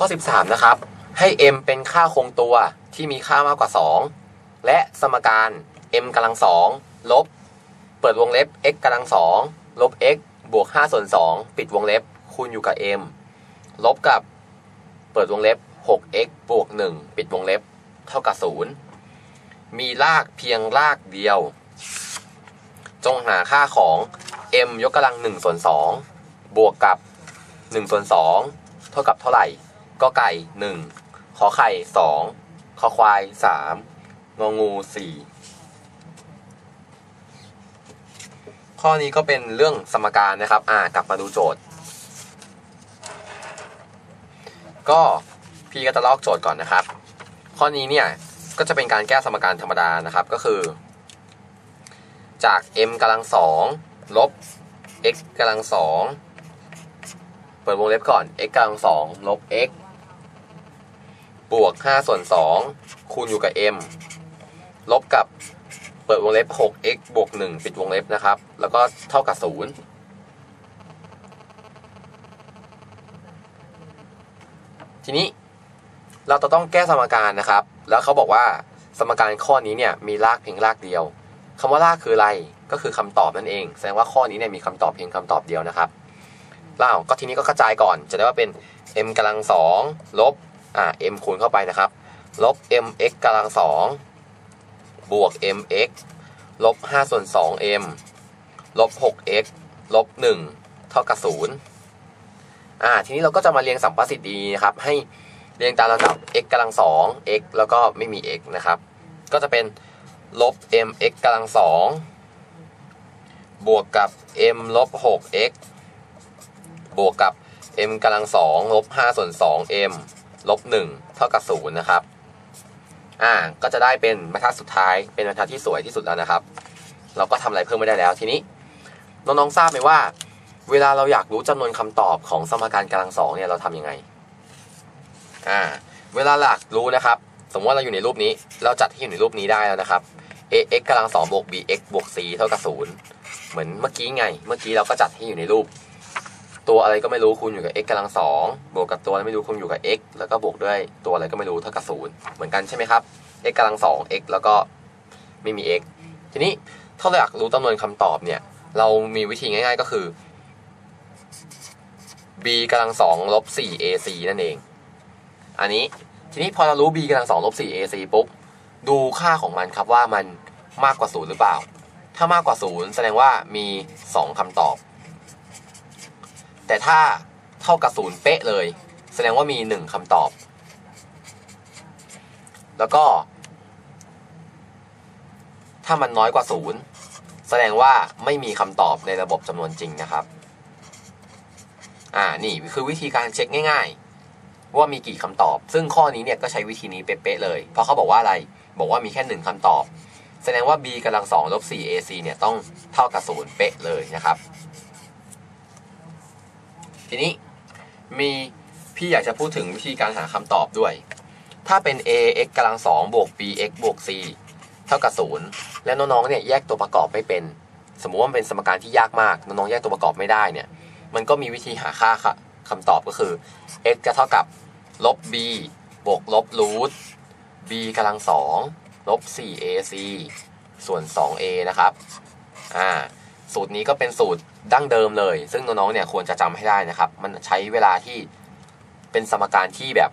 ข้อ 13 นะครับ ให้ m เป็นค่าคงตัวที่มีค่ามากกว่า 2 และสมการ m กำลัง2ลบ เปิดวงเล็บ x กำลัง2ลบ x บวก5ส่วน2ปิดวงเล็บคูณอยู่กับ m ลบกับ เปิดวงเล็บ 6x บวก 1 ปิดวงเล็บ เท่ากับ 0 มีรากเพียงรากเดียว จงหาค่าของ m ยกกำลัง1ส่วน2บวกกับ1ส่วน2เท่ากับเท่าไหร่ ก็ไก่1ขอไข่2ขอควาย3งองู4ข้อนี้ก็เป็นเรื่องสมการนะครับ อ่ากลับมาดูโจทย์ ก็พี่ก็จะลอกโจทย์ก่อนนะครับ ข้อนี้เนี่ยก็จะเป็นการแก้สมการธรรมดานะครับก็คือ จาก m กำลังสองลบ x กำลังสองเปิดวงเล็บก่อน x กำลังสองลบ x บวก5ส่วน2คูณอยู่กับ m ลบกับเปิดวงเล็บ 6x บวก 1 ปิดวงเล็บนะครับ แล้วก็เท่ากับ 0 ทีนี้เราจะต้องแก้สมการนะครับ แล้วเขาบอกว่าสมการข้อนี้เนี่ยมีรากเพียงรากเดียวคำว่ารากคืออะไร ก็คือคำตอบนั่นเอง แสดงว่าข้อนี้เนี่ยมีคำตอบเพียงคำตอบเดียวนะครับแล้วก็ทีนี้ก็กระจายก่อน จะได้ว่าเป็น m กำลังสองลบ อ่า m คูณเข้าไปนะครับ ลบ mx กำลังสองบวก mx ลบ5ส่วน 2m ลบ 6x ลบ 1 เท่ากับ 0 อ่า ทีนี้เราก็จะมาเรียงสัมประสิทธิ์ดีนะครับ ให้เรียงตามระดับ x กำลังสอง x แล้วก็ไม่มี x นะครับ ก็จะเป็นลบ mx กำลังสองบวกกับ m ลบ 6x บวกกับ m กำลังสองลบ 5 ส่วน 2m ลบ1เท่ากับ0นย์นะครับ อ่า ก็จะได้เป็นบรรทัดสุดท้าย เป็นบรรทัดที่สวยที่สุดแล้วนะครับ เราก็ทำอะไรเพิ่มไม่ได้แล้วทีนี้ น้องๆทราบไหมว่า เวลาเราอยากรู้จำนวนคำตอบของสมการกำลังสองเนี่ยเราทำยังไง อ่า เวลาอยากรู้นะครับ สมมติว่าเราอยู่ในรูปนี้ เราจัดที่อยู่ในรูปนี้ได้แล้วนะครับ ax กำลังสองบวก bx บวก c เท่ากับศูนย์เหมือนเมื่อกี้ไง เมื่อกี้เราก็จัดที่อยู่ในรูป ตัวอะไรก็ไม่รู้คูณอยู่กับ x กำลังสองบวกกับตัวอะไรไม่รู้คูณอยู่กับ x แล้วก็บวกด้วยตัวอะไรก็ไม่รู้เท่ากับศูนย์เหมือนกันใช่ไหมครับ x กำลังสอง x แล้วก็ไม่มี x ทีนี้ถ้าเราอยากรู้จำนวนคำตอบเนี่ย เรามีวิธีง่าย ๆก็คือ b กำลังสองลบสี่ ac นั่นเอง อันนี้ทีนี้พอเรารู้ b กำลังสองลบสี่ ac ปุ๊บดูค่าของมันครับว่ามันมากกว่าศูนย์หรือเปล่า ถ้ามากกว่าศูนย์แสดงว่ามีสองคำตอบ แต่ถ้าเท่ากับศูนย์เป๊ะเลย แสดงว่ามีหนึ่งคำตอบ แล้วก็ ถ้ามันน้อยกว่าศูนย์แสดงว่าไม่มีคำตอบในระบบจำนวนจริงนะครับ อ่า นี่คือวิธีการเช็คง่าย ๆ ว่ามีกี่คำตอบ ซึ่งข้อนี้เนี่ยก็ใช้วิธีนี้เป๊ะๆเลย เพราะเขาบอกว่าอะไร บอกว่ามีแค่หนึ่งคำตอบ แสดงว่า b กำลังสองลบสี่ ac เนี่ยต้องเท่ากับศูนย์เป๊ะเลยนะครับ ทีนี้มีพี่อยากจะพูดถึงวิธีการหาคำตอบด้วย ถ้าเป็น ax กำลังสองบวก bx บวก c เท่ากับศูนย์และน้องๆเนี่ยแยกตัวประกอบไม่เป็น สมมุติว่ามันเป็นสมการที่ยากมากน้องๆแยกตัวประกอบไม่ได้เนี่ย มันก็มีวิธีหาค่าค่ะคำตอบก็คือ x จะเท่ากับลบ b บวกลบรูท b กำลังสองลบ 4ac ส่วน 2a นะครับ อ่า สูตรนี้ก็เป็นสูตร ดั้งเดิมเลย ซึ่งน้องๆเนี่ยควรจะจำให้ได้นะครับ มันใช้เวลาที่เป็นสมการที่แบบ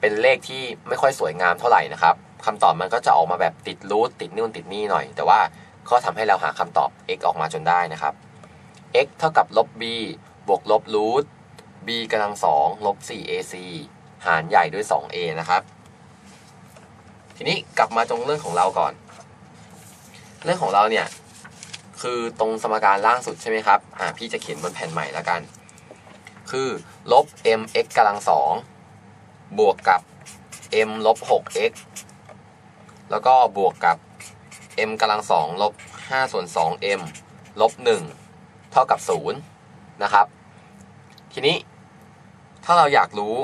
เป็นเลขที่ไม่ค่อยสวยงามเท่าไหร่นะครับคำตอบมันก็จะออกมาแบบติดรูทติดนู่นติดนี่หน่อย แต่ว่าก็ทำให้เราหาคำตอบ x ออกมาจนได้นะครับ x เท่ากับลบ b บวกลบรูท b กำลังสองลบ 4ac หารใหญ่ด้วย 2a นะครับ ทีนี้กลับมาตรงเรื่องของเราก่อน เรื่องของเราเนี่ย คือตรงสมการล่างสุดใช่ไหมครับ อ่าพี่จะเขียนบนแผ่นใหม่แล้วกัน คือลบ mx กำลังสองบวกกับ m ลบ 6x แล้วก็บวกกับ m กำลังสองลบ5ส่วน 2m ลบ 1 เท่ากับ 0 นะครับ ทีนี้ถ้าเราอยากรู้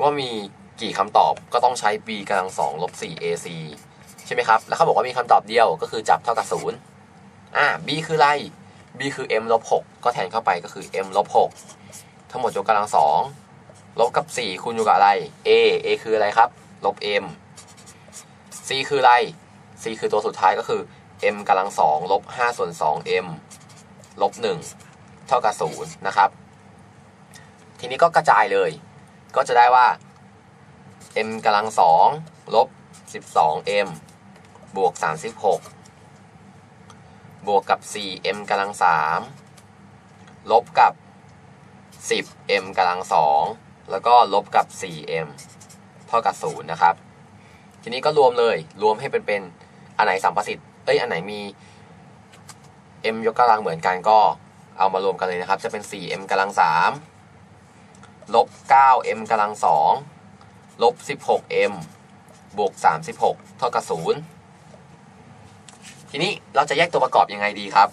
ว่ามีกี่คำตอบก็ต้องใช้ b กำลังสองลบ 4ac ใช่ไหมครับ แล้วเขาบอกว่ามีคำตอบเดียวก็คือจับเท่ากับ 0 อ่า b คืออะไร b คือ m ลบ6ก็แทนเข้าไปก็คือ m ลบ6ทั้งหมดยกกำลังสองลบกับ 4 คูณอยู่กับอะไร a a คืออะไรครับ ลบ m c คืออะไร c คือตัวสุดท้ายก็คือ m กำลัง2ลบ5ส่วน2 m ลบ1เท่ากับ0นะครับ ทีนี้ก็กระจายเลย ก็จะได้ว่า m กำลัง2ลบ 12m บวก 36 บวกกับ 4m กำลัง 3 ลบกับ 10m กำลัง 2 แล้วก็ลบกับ 4m เท่ากับ 0 นะครับ ทีนี้ก็รวมเลย รวมให้เป็นเป็นอันไหนสัมประสิทธิ์ เอ้ย อันไหนมี m ยกกำลังเหมือนกันก็เอามารวมกันเลยนะครับ จะเป็น 4m กำลัง 3 ลบ 9m กำลัง 2 ลบ 16m บวก 36 เท่ากับ 0 ทีนี้เราจะแยกตัวประกอบยังไงดีครับ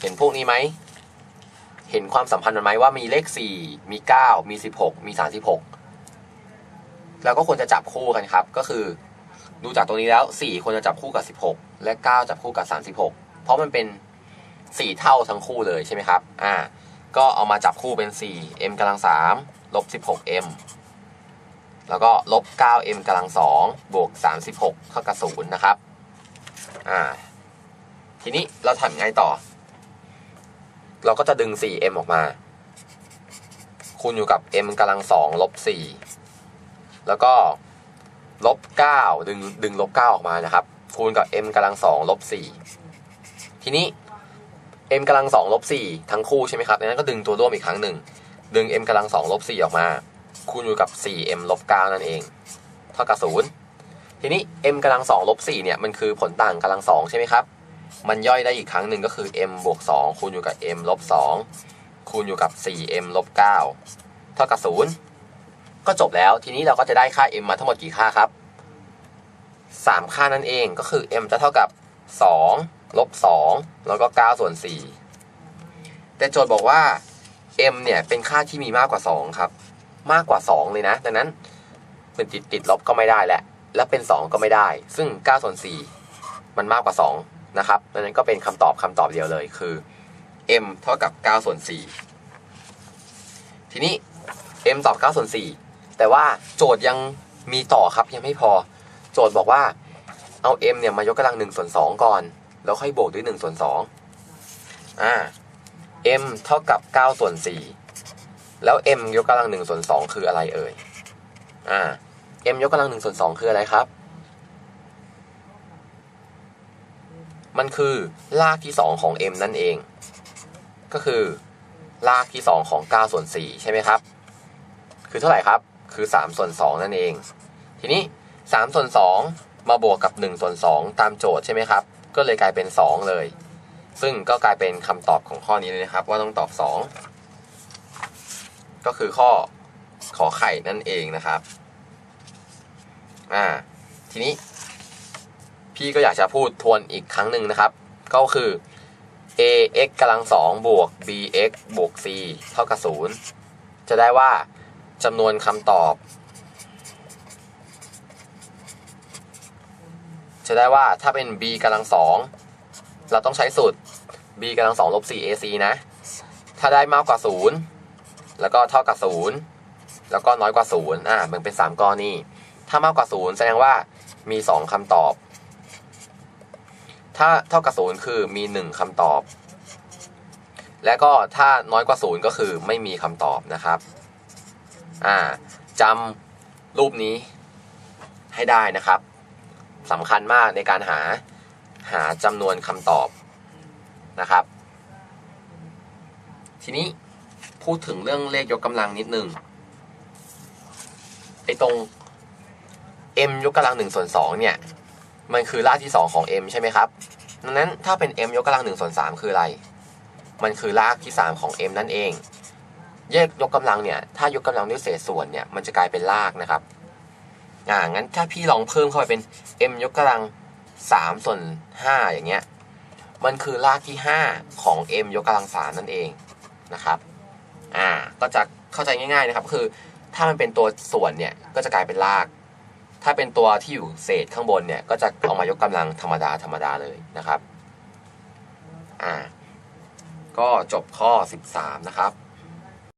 เห็นพวกนี้ไหม เห็นความสัมพันธ์มันไหมว่ามีเลข 4 มี 9 มี 16 มี 36 แล้วก็ควรจะจับคู่กันครับ ก็คือดูจากตรงนี้แล้ว 4 ควรจะจับคู่กับ 16 และ 9 จับคู่กับ 36 เพราะมันเป็น 4 เท่าทั้งคู่เลยใช่ไหมครับ อ่า ก็เอามาจับคู่เป็น 4 m กำลัง3ลบ 16m แล้วก็ลบ 9m กำลัง2บวก 36เท่ากับ0นะครับ อ่า ทีนี้เราทำยังไงต่อ เราก็จะดึง 4m ออกมา คูณอยู่กับ m กำลัง2ลบ4แล้วก็ลบ9ดึงดึงลบ 9 ออกมานะครับ คูณกับ m กำลัง2ลบ4ทีนี้ m กำลัง2ลบ4ทั้งคู่ใช่ไหมครับดังนั้นก็ดึงตัวร่วมอีกครั้งหนึ่ง ดึง m กำลัง2ลบ4ออกมา คูณอยู่กับ 4m ลบ9นั่นเอง เท่ากับ 0 ทีนี้ m กำลัง2ลบ4เนี่ย มันคือผลต่างกำลัง2ใช่ไหมครับ มันย่อยได้อีกครั้งหนึ่งก็คือ m บวก2คูณอยู่กับ m ลบ2คูณอยู่กับ 4m ลบ9เท่ากับ 0 ก็จบแล้ว ทีนี้เราก็จะได้ค่า m มาทั้งหมดกี่ค่าครับ 3 ค่านั่นเองก็คือ m จะเท่ากับ 2 ลบ 2 แล้วก็ 9 ส่วน 4 แต่โจทย์บอกว่า m เนี่ยเป็นค่าที่มีมากกว่า 2 ครับ มากกว่า 2 เลยนะ ดังนั้นเป็นติดติดลบก็ไม่ได้แหละ และเป็น 2 ก็ไม่ได้ ซึ่ง9ส่วน4มันมากกว่า 2 นะครับดังนั้นก็เป็นคำตอบคำตอบเดียวเลยคือ m เท่ากับ9ส่วน4ทีนี้ m ตอบ9ส่วน4แต่ว่าโจทย์ยังมีต่อครับยังไม่พอ โจทย์บอกว่าเอา m เนี่ยมายกกำลัง1ส่วน2ก่อน แล้วค่อยบวกด้วย1ส่วน2อ่า m เท่ากับ9ส่วน4 แล้ว m ยกกำลัง1ส่วน2คืออะไรเอ่ย อ่า m ยกกำลัง1ส่วน2คืออะไรครับ มันคือรากที่2ของ m นั่นเอง ก็คือรากที่2ของ9ส่วน4ใช่ไหมครับ คือเท่าไหร่ครับ คือ3ส่วน2นั่นเอง ทีนี้3ส่วน2มาบวกกับ1ส่วน2ตามโจทย์ใช่ไหมครับ ก็เลยกลายเป็น 2 เลย ซึ่งก็กลายเป็นคำตอบของข้อนี้เลยนะครับ ว่าต้องตอบ 2 ก็คือข้อขอไข่นั่นเองนะครับอ่าทีนี้ พี่ก็อยากจะพูดทวนอีกครั้งหนึ่งนะครับ ก็คือ ax กำลังสองบวก bx บวก c เท่ากับ0จะได้ว่าจำนวนคำตอบ จะได้ว่าถ้าเป็น b กำลังสองเราต้องใช้สูตร b กำลังสองลบ 4ac นะ ถ้าได้มากกว่า0 แล้วก็เท่ากับ0แล้วก็น้อยกว่า0อ่ามันเป็น 3กรณีถ้ามากกว่า0แสดงว่ามี 2คำตอบ ถ้าเท่ากับ0คือมี 1คำตอบ และก็ถ้าน้อยกว่า0ก็คือไม่มีคำตอบนะครับอ่าจำรูปนี้ให้ได้นะครับสำคัญมากในการหาหาจำนวนคำตอบนะครับ ทีนี้ พูดถึงเรื่องเลขยกกำลังนิดนึงไอ้ตรง m ยกกำลัง1ส่วน2เนี่ย มันคือรากที่2ของ m ใช่ไหมครับ ดังนั้นถ้าเป็น m ยกกำลัง1ส่วน3คืออะไร มันคือรากที่3ของ m นั่นเองแยกยกกำลังเนี่ย ถ้ายกกำลังด้วยเศษส่วนเนี่ย มันจะกลายเป็นรากนะครับ อ่า งั้นถ้าพี่ลองเพิ่มเข้าไปเป็น m ยกกำลัง3ส่วน5อย่างเงี้ย มันคือรากที่5ของ m ยกกำลัง3นั่นเองนะครับ อ่าก็จะเข้าใจง่ายๆนะครับคือถ้ามันเป็นตัวส่วนเนี่ยก็จะกลายเป็นราก ถ้าเป็นตัวที่อยู่เศษข้างบนเนี่ยก็จะเอามายกกำลังธรรมดาธรรมดาเลยนะครับอ่าก็จบข้อ 13 นะครับ